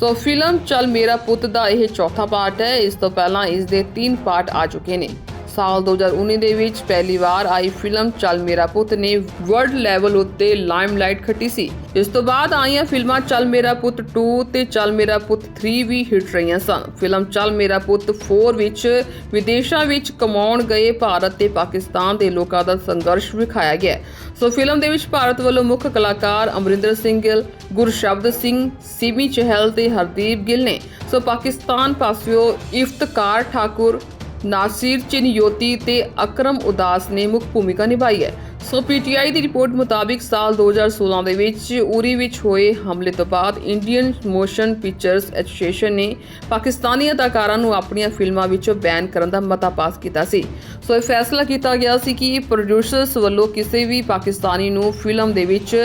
ਸੋ ਫਿਲਮ ਚੱਲ ਮੇਰਾ ਪੁੱਤ ਦਾ ਇਹ ਚੌਥਾ ਪਾਰਟ ਹੈ, ਇਸ ਤੋਂ ਪਹਿਲਾਂ ਇਸ ਦੇ 3 ਪਾਰਟ ਆ ਚੁੱਕੇ ਨੇ। ਸਾਲ 2019 ਦੇ ਵਿੱਚ ਪਹਿਲੀ ਵਾਰ ਆਈ ਫਿਲਮ ਚੱਲ ਮੇਰਾ ਪੁੱਤ ਨੇ ਵਰਲਡ ਲੈਵਲ ਉੱਤੇ ਲਾਈਮਲਾਈਟ ਖੱਟੀ ਸੀ। ਇਸ ਤੋਂ ਬਾਅਦ ਆਈਆਂ ਫਿਲਮਾਂ ਚੱਲ ਮੇਰਾ ਪੁੱਤ 2 ਤੇ ਚੱਲ ਮੇਰਾ ਪੁੱਤ 3 ਵੀ ਹਿੱਟ ਰਹੀਆਂ ਸਨ। ਫਿਲਮ ਚੱਲ ਮੇਰਾ ਪੁੱਤ 4 ਵਿੱਚ ਵਿਦੇਸ਼ਾਂ ਵਿੱਚ ਕਮਾਉਣ ਗਏ ਭਾਰਤ ਤੇ ਪਾਕਿਸਤਾਨ ਦੇ ਲੋਕਾਂ ਦਾ ਸੰਘਰਸ਼ ਵਿਖਾਇਆ ਗਿਆ। ਸੋ ਫਿਲਮ ਦੇ ਵਿੱਚ ਭਾਰਤ ਵੱਲੋਂ ਮੁੱਖ ਕਲਾਕਾਰ ਅਮਰਿੰਦਰ ਸਿੰਘ ਗਿੱਲ, ਗੁਰਸ਼ਬਦ ਸਿੰਘ, ਸਿਮੀ ਚਹਿਲ ਤੇ ਹਰਦੀਪ ਗਿੱਲ ਨੇ। ਸੋ ਪਾਕਿਸਤਾਨ ਪਾਸਿਓ ਇਫਤਕਾਰ ਠਾਕੁਰ ਨਾਸਿਰ ਚਿਨਯੋਤੀ ਤੇ ਅਕਰਮ ਉਦਾਸ ਨੇ ਮੁੱਖ ਭੂਮਿਕਾ ਨਿਭਾਈ ਹੈ ਸੋ ਪੀਟੀਆਈ ਦੀ ਰਿਪੋਰਟ ਮੁਤਾਬਿਕ ਸਾਲ 2016 ਦੇ ਵਿੱਚ ਉਰੀ ਵਿੱਚ ਹੋਏ ਹਮਲੇ ਤੋਂ ਬਾਅਦ ਇੰਡੀਅਨ ਮੋਸ਼ਨ ਪਿਕਚਰਸ ਐਸੋਸੀਏਸ਼ਨ ਨੇ ਪਾਕਿਸਤਾਨੀ ਅਦਾਕਾਰਾਂ ਨੂੰ ਆਪਣੀਆਂ ਫਿਲਮਾਂ ਵਿੱਚੋਂ ਬੈਨ ਕਰਨ ਦਾ ਮਤਾ ਪਾਸ ਕੀਤਾ ਸੀ ਸੋ ਇਹ ਫੈਸਲਾ ਕੀਤਾ ਗਿਆ ਸੀ ਕਿ ਪ੍ਰੋਡਿਊਸਰਸ ਵੱਲੋਂ ਕਿਸੇ ਵੀ ਪਾਕਿਸਤਾਨੀ ਨੂੰ ਫਿਲਮ ਦੇ ਵਿੱਚ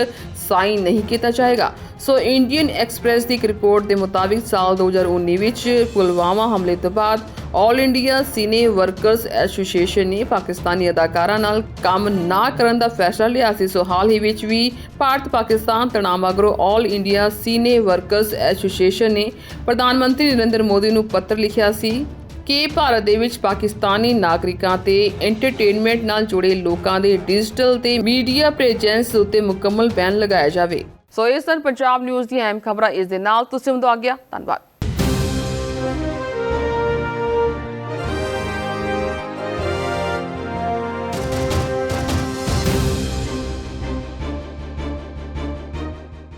ਸਾਈਨ ਨਹੀਂ ਕੀਤਾ ਜਾਏਗਾ ਸੋ ਇੰਡੀਅਨ ਐਕਸਪ੍ਰੈਸ ਦੀ ਇੱਕ ਰਿਪੋਰਟ ਦੇ ਮੁਤਾਬਿਕ ਸਾਲ 2019 ਵਿੱਚ ਪੁਲਵਾਮਾ ਹਮਲੇ ਤੋਂ ਬਾਅਦ all India cine workers association ਨੇ ਪਾਕਿਸਤਾਨੀ ਅਦਾਕਾਰਾਂ ਨਾਲ ਕੰਮ ਨਾ ਕਰਨ ਦਾ ਫੈਸਲਾ ਲਿਆ ਸੀ। ਸੋ ਹਾਲ ਹੀ ਵਿੱਚ ਵੀ ਭਾਰਤ ਪਾਕਿਸਤਾਨ ਤਣਾਅ ਮਗਰੋਂ all India cine workers association ਨੇ ਪ੍ਰਧਾਨ ਮੰਤਰੀ ਨਰਿੰਦਰ ਮੋਦੀ ਨੂੰ ਪੱਤਰ ਲਿਖਿਆ ਸੀ ਕਿ ਭਾਰਤ ਦੇ ਵਿੱਚ ਪਾਕਿਸਤਾਨੀ ਨਾਗਰਿਕਾਂ ਤੇ ਐਂਟਰਟੇਨਮੈਂਟ ਨਾਲ ਜੁੜੇ ਲੋਕਾਂ ਦੇ ਡਿਜੀਟਲ ਤੇ ਮੀਡੀਆ ਪ੍ਰੈਜ਼ੈਂਸ ਉੱਤੇ ਮੁਕੰਮਲ ਬੈਨ ਲਗਾਇਆ ਜਾਵੇ। ਸੋ ਇਸ ਸਨ ਪੰਜਾਬ ਨਿਊਜ਼ ਦੀਆਂ ਅਹਿਮ ਖਬਰਾਂ ਇਸ ਦੇ ਨਾਲ। ਤੁਸੀਂ ਹੁੰਦੋ ਆ। ਗਿਆ ਧੰਨਵਾਦ।